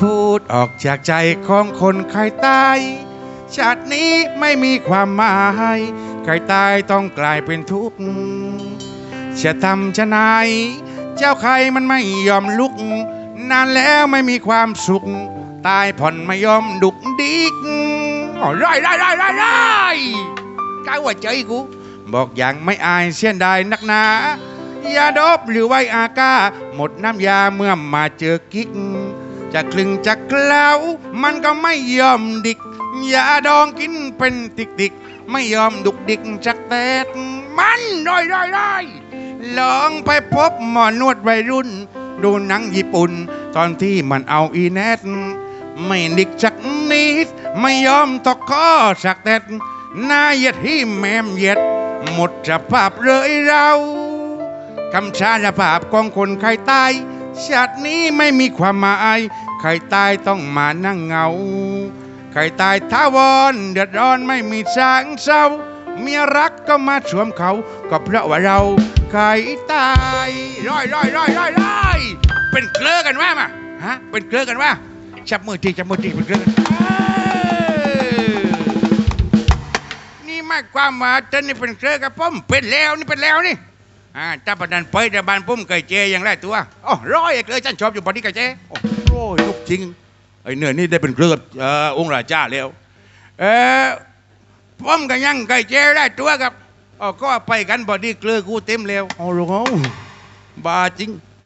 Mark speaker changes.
Speaker 1: พูดออกจากใจของคนใครตายชาตินี้ไม่มีความหมายใครตายต้องกลายเป็นทุกข์จะทำจะนายเจ้าใครมันไม่ยอมลุก นานแล้วไม่มีความสุข ตายผ่อนไม่ยอมดุกดิกอ๋อร้อยร้อยร้อยร้อยร้อยกาว่าใจกูบอกอย่างไม่อายเสียดายนักหนายาดบหรือไวอากาหมดน้ำยาเมื่อมาเจอกิ๊ก จะคลึงจะเคล้ามันก็ไม่ยอมดิกยาดองกินเป็นติกติกไม่ยอมดุกดิกจักแตดมันร้อยร้อยร้อยลองไปพบหมอนวดวัยรุ่น ดูหนังญี่ปุ่น ตอนที่มันเอาอีแนทไม่ดิกจักนิด ไม่ยอมตอกข้อสักแตดหน้าเหย็ดที่แมมเหย็ดหมดสภาพเลยเราคำชาลภาพของคนใครตาย ชาตินี้ไม่มีความหมาย ใครตายต้องมานั่งเหงา ใครตายท้าวรเดือดร้อนไม่มีสางเศร้า เมียรักก็มาสวมเขา ก็เพราะว่าเรา ใครตายร้อยร้อยร้อยร้อยร้อยเป็นเกลือกันว่ามาฮะ เป็นเกลือกันว่าจับมือทีจับมือทีเป็นเกลือกันนี่ไม่ความว่าเธอนี่เป็นเกลือกับผมเป็นแล้วนี่เป็นแล้วนี่ อ่าถ้าประดันไปแต่บ้านผมไก่เจยังไรตัวอ๋อร้อยไอ้เกลือฉันชอบอยู่บนนี้ไก่เจโอ้โหลูกจริงไอ้เหนื่อยนี่ได้เป็นเกลือกับเอ่อองค์ราชาแล้วเออผมก็ยังไก่เจได้ตัวกับอ๋อก็ไปกันบอดี้เกลือกูเต็มแล้วโอ้โหบ้าจริง